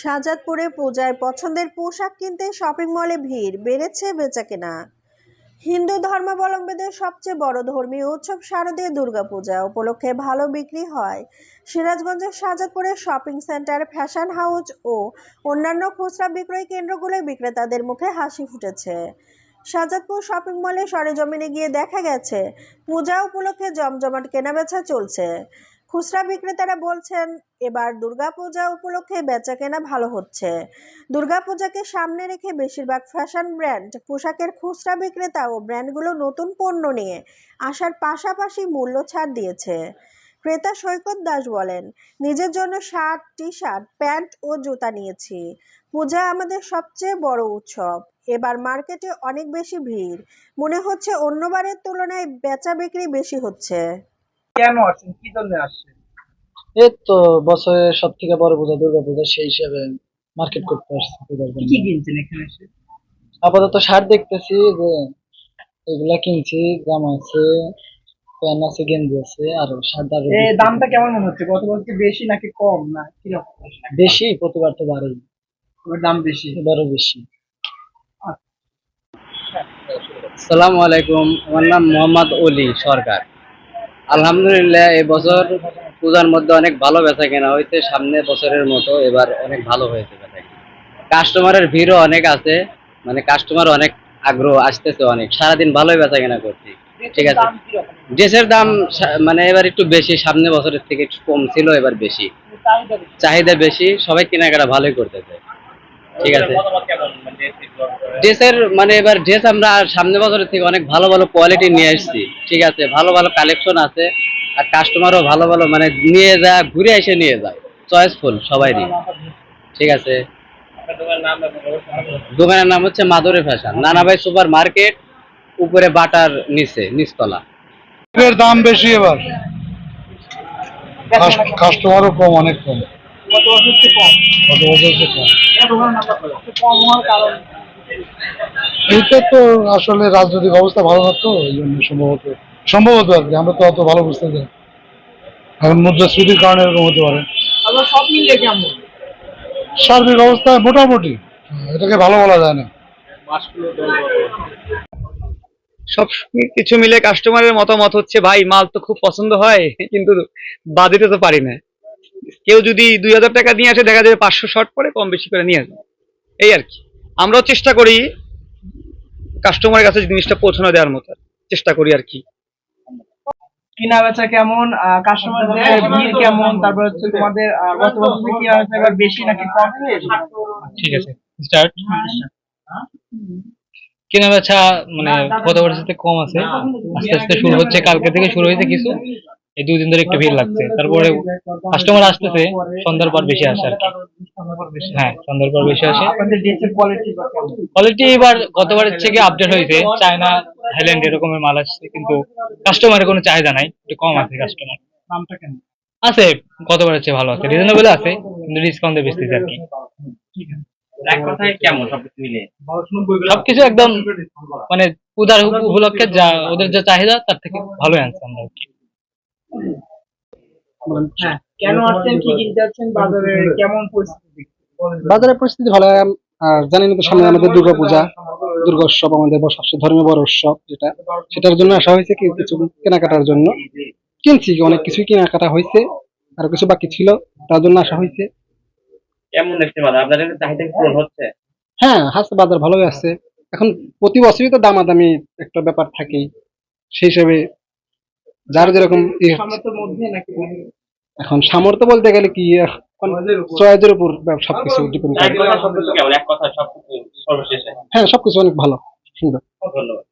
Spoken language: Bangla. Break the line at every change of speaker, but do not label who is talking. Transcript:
শাহজাদপুরে পূজায় পছন্দের পোশাক কিনতে শপিং মলে ভিড়, বেড়েছে বেচাকেনা হিন্দু ধর্মাবলম্বীদের সবচেয়ে বড় ধর্মীয় উৎসব শারদীয় দুর্গাপূজা, উপলক্ষে ভালো বিক্রি হয়। সিরাজগঞ্জের শাহজাদপুরের শপিং সেন্টার ফ্যাশন হাউস ও অন্যান্য খুচরা বিক্রয় কেন্দ্রগুলোয় বিক্রেতাদের মুখে হাসি ফুটেছে। শাহজাদপুর শপিং মলে সরেজমিনে গিয়ে দেখা গেছে, পূজা উপলক্ষে জমজমাট কেনাবেচা চলছে। খুচরা বিক্রেতারা বলছেন, এবার দুর্গাপূজা উপলক্ষে বেচাকেনা ভালো হচ্ছে। দুর্গাপূজাকে সামনে রেখে বেশিরভাগ ফ্যাশন ব্র্যান্ড, পোশাকের খুচরা বিক্রেতা ও ব্র্যান্ডগুলো নতুন পণ্য নিয়ে আসার পাশাপাশি মূল্য ছাড় দিয়েছে। ক্রেতা সৈকত দাস বলেন, নিজের জন্য শার্ট টি শার্ট প্যান্ট ও জুতা নিয়েছি। পূজা আমাদের সবচেয়ে বড় উৎসব। এবার মার্কেটে অনেক বেশি ভিড়। মনে হচ্ছে অন্যবারের তুলনায় বেচা বিক্রি বেশি হচ্ছে।
কেন আসছেন? কি জন্য আসছেন?
এই তো বছরের সব থেকে বড় পূজা দুর্গা পূজা সেই হিসাবে মার্কেট করতে আসছি পূজার
কি কিনছেন এখানে এসে?
আপাতত শার্ট দেখতেছি যে এগুলা কিনছি জামা আছে প্যান্ট আছে গেঞ্জি আছে আর শার্ট আর
এ দামটা কেমন মনে হচ্ছে? গত বছর কি বেশি নাকি কম? না কীরকম?
বেশি প্রতিবার তো বাড়েই।
দাম বেশি?
এবারও বেশি।
সালামু আলাইকুম আমার নাম মোহাম্মদ অলি সরকার। আলহামদুলিল্লাহ এবছর পূজার মধ্যে অনেক ভালো বেচা কেনা হয়েছে সামনে বছরের মতো এবার অনেক ভালো হয়েছে বেচা কাস্টমারের ভিড়ও অনেক আছে মানে কাস্টমার অনেক আগ্রহ আসতেছে অনেক সারাদিন ভালোই বেচা কেনা করছি। ঠিক আছে। ড্রেসের দাম মানে এবার একটু বেশি সামনে বছরের থেকে একটু কম ছিল এবার বেশি।
চাহিদা বেশি
সবাই কেনাকাটা ভালোই করতেছে। ঠিক আছে।
কেমন? মানে
ড্রেসের মানে এবার ড্রেস আমরা সামনে বছরের থেকে অনেক ভালো ভালো কোয়ালিটি নিয়ে এসেছি ঠিক আছে ভালো ভালো কালেকশন আছে আর কাস্টমারও ভালো ভালো মানে নিয়ে যায় ঘুরে এসে নিয়ে যায়। চয়েসফুল সবাইরই। ঠিক আছে।
দোকানের নাম এবং অবস্থান
দোকানের নাম হচ্ছে Madhuri fashion. Nanabhai super market উপরে বাটার নিচে নিচতলা।
দাম বেশি এবার। কাস্টমারও কম অনেক কম।
গত বছর চেয়ে কম?
কত বছর চেয়ে কম?
এত ভালো নাম্বার পেলাম। এত কম হওয়ার কারণ
এইটা তো আসলে রাজনৈতিক অবস্থা ভালো না তো এই জন্য সম্ভবত সম্ভবত আর কি আমরা তো অত ভালো বুঝতে চাই এখন মুদ্রাস্ফীতির কারণে এরকম হতে পারে।
সব মিলিয়ে কেমন?
সার্বিক অবস্থা মোটামুটি এটাকে ভালো বলা যায় না।
সব কিছু মিলে কাস্টমারের মতামত হচ্ছে ভাই মাল তো খুব পছন্দ হয় কিন্তু বাজেটে তো পারি না। কেউ যদি দুই হাজার টাকা নিয়ে আসে দেখা যাবে পাঁচশো শর্ট পরে কম বেশি করে নিয়ে আসবে। এই আর কি। আমরাও চেষ্টা করি কাস্টমারের কাছে জিনিসটা পৌঁছানো দেওয়ার মতো। চেষ্টা করি আর কি।
কিনা বেচা কেমন কাস্টমারদের ভিড় কেমন তারপর হচ্ছে তোমাদের গত বছর বেচা এবার বেশি নাকি কম?
ঠিক আছে স্টার্ট কেনা বেচা মানে গত বছর কম আছে? আস্তে আস্তে শুরু হচ্ছে কালকে থেকে শুরু হয়েছে কিছু। এই দুই দিন ধরে একটু ভিড় লাগছে। তারপরে কাস্টমার আসতেছে সন্ধ্যার পর বেশি আসে আর কি। হ্যাঁ সন্ধ্যার পর বেশি আসে।
কোয়ালিটি
এবার গতবারের থেকে আপডেট হয়েছে। চায়না থাইল্যান্ড এরকমের মাল আসছে কিন্তু কাস্টমারের কোনো চাহিদা নাই। একটু কম আছে কাস্টমার আছে গতবারের চেয়ে ভালো আছে। রিজনেবল আছে কিন্তু ডিসকাউন্টে বেচতেছে আর কি।
এক কথায় কেমন সবকিছু মিলে
সবকিছু একদম মানে পূজার উপ- উপলক্ষে যা ওদের যা চাহিদা তার থেকে ভালোই আনছে আমরা আর কি।
কেন আসছেন কি কিনতে যাচ্ছেন বাজারে কেমন পরিস্থিতি?
বাজারের পরিস্থিতি ভালো আর জানেন তো সামনে আমাদের দুর্গা পূজা দুর্গা উৎসব আমাদের সবচেয়ে ধর্মীয় বড় উৎসব যেটা সেটার জন্য আসা হয়েছে কিছু কেনাকাটার জন্য। কিনছি অনেক কিছুই কেনাকাটা হয়েছে আর কিছু বাকি ছিল তার জন্য আসা হয়েছে।
কেমন দেখতে বাজার? আপনাদের চাহিদা পূরণ হচ্ছে?
হ্যাঁ হাসতে বাজার ভালোই আছে। এখন প্রতি বছরই তো দামাদামি একটা ব্যাপার থাকেই। সেই হিসেবে যার যেরকম ইয়ে-
সামর্থ্যের মধ্যে নাকি বাইরে?
এখন সামর্থ্য বলতে গেলে কি চয়েজের উপর। সবকিছু ডিপেন্ড করে। হ্যাঁ সবকিছু অনেক ভালো সুন্দর।
ধন্যবাদ।